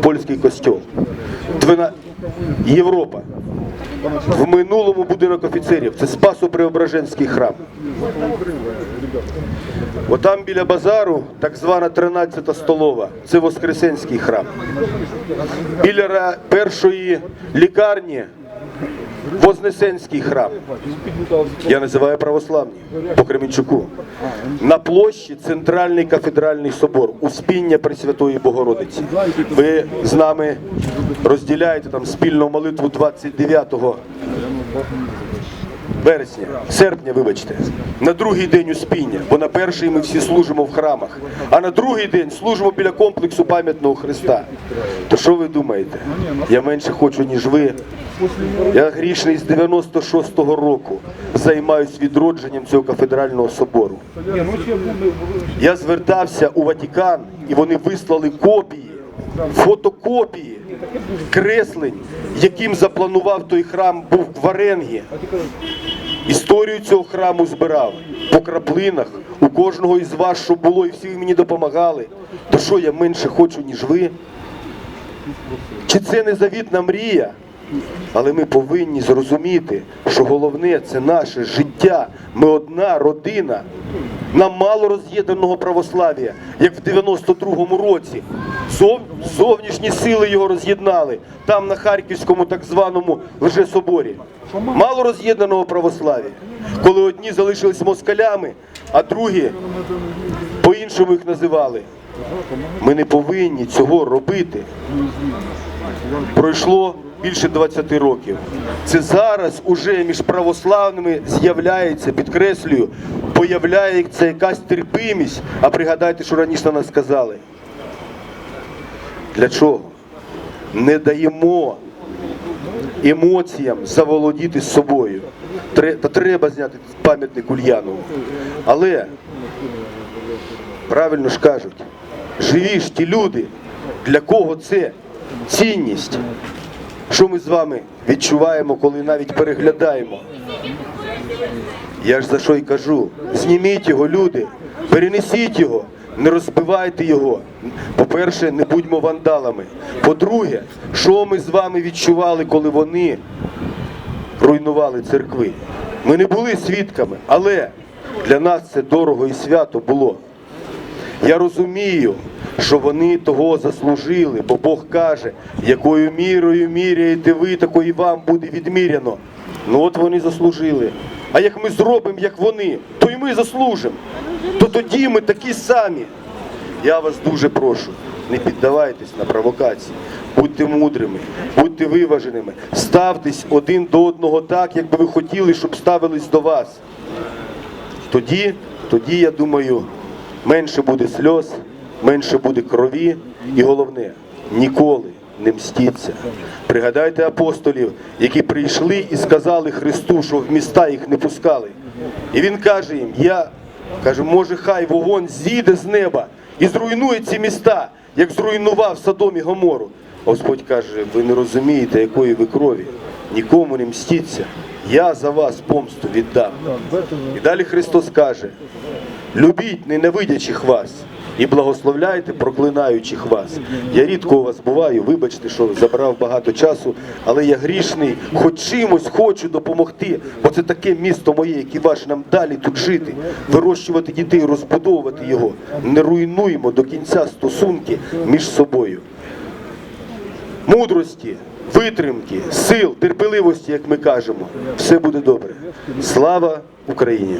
польський костьол. Двина... Європа. В минулому будинок офіцерів. Це Спасо-Преображенський храм. Отам біля базару, так звана 13 столова, це Воскресенський храм. Біля першої лікарні Вознесенський храм. Я називаю православні по Кременчуку. На площі Центральний кафедральний собор, Успіння Пресвятої Богородиці. Ви з нами розділяєте там спільну молитву 29 вересня, серпня, вибачте, на другий день успіння, бо на перший ми всі служимо в храмах, а на другий день служимо біля комплексу пам'ятного Христа. То що ви думаєте? Я менше хочу, ніж ви. Я грішний з 96-го року займаюсь відродженням цього кафедрального собору. Я звертався у Ватикан, і вони вислали копії, фотокопії креслень, яким запланував той храм, був в Варенгі. Історію цього храму збирав по краплинах у кожного із вас, що було, і всі мені допомагали. То що я менше хочу, ніж ви? Чи це не завітна мрія? Але ми повинні зрозуміти, що головне це наше життя. Ми одна родина. Нам мало роз'єднаного православ'я, як в 92-му році. Зов... Зовнішні сили його роз'єднали там на Харківському так званому лжесоборі. Мало роз'єднаного православ'я. Коли одні залишились москалями, а другі по-іншому їх називали. Ми не повинні цього робити. Пройшло більше 20 років. Це зараз уже між православними з'являється, підкреслюю, появляється якась терпимість. А пригадайте, що раніше на нас сказали. Для чого? Не даємо емоціям заволодіти собою. Та треба зняти пам'ятник Ульянову. Але правильно ж кажуть, живі ж ті люди, для кого це цінність. Що ми з вами відчуваємо, коли навіть переглядаємо? Я ж за що й кажу. Зніміть його, люди, перенесіть його, не розбивайте його. По-перше, не будьмо вандалами. По-друге, що ми з вами відчували, коли вони руйнували церкви? Ми не були свідками, але для нас це дорого і свято було. Я розумію, що вони того заслужили, бо Бог каже, якою мірою міряєте ви, такою вам буде відміряно. Ну от вони заслужили. А як ми зробимо, як вони, то і ми заслужимо. То тоді ми такі самі. Я вас дуже прошу, не піддавайтесь на провокації, будьте мудрими, будьте виваженими, ставтесь один до одного так, як би ви хотіли, щоб ставились до вас. Тоді, тоді, я думаю, менше буде сльоз, менше буде крові, і головне, ніколи не мстіться. Пригадайте апостолів, які прийшли і сказали Христу, що в міста їх не пускали. І він каже їм: Я каже, може, хай вогонь зійде з неба і зруйнує ці міста, як зруйнував Содом і Гомору. Господь каже, ви не розумієте, якої ви крові. Нікому не мстіться. Я за вас помсту віддам. І далі Христос каже: любіть ненавидячих вас і благословляйте проклинаючих вас. Я рідко у вас буваю, вибачте, що забрав багато часу, але я грішний, хоч чимось хочу допомогти, бо це таке місто моє, як і ваше, нам далі тут жити, вирощувати дітей, розбудовувати його. Не руйнуємо до кінця стосунки між собою мудрості, витримки, сил, терпеливості, як ми кажемо, все буде добре. Слава Україні!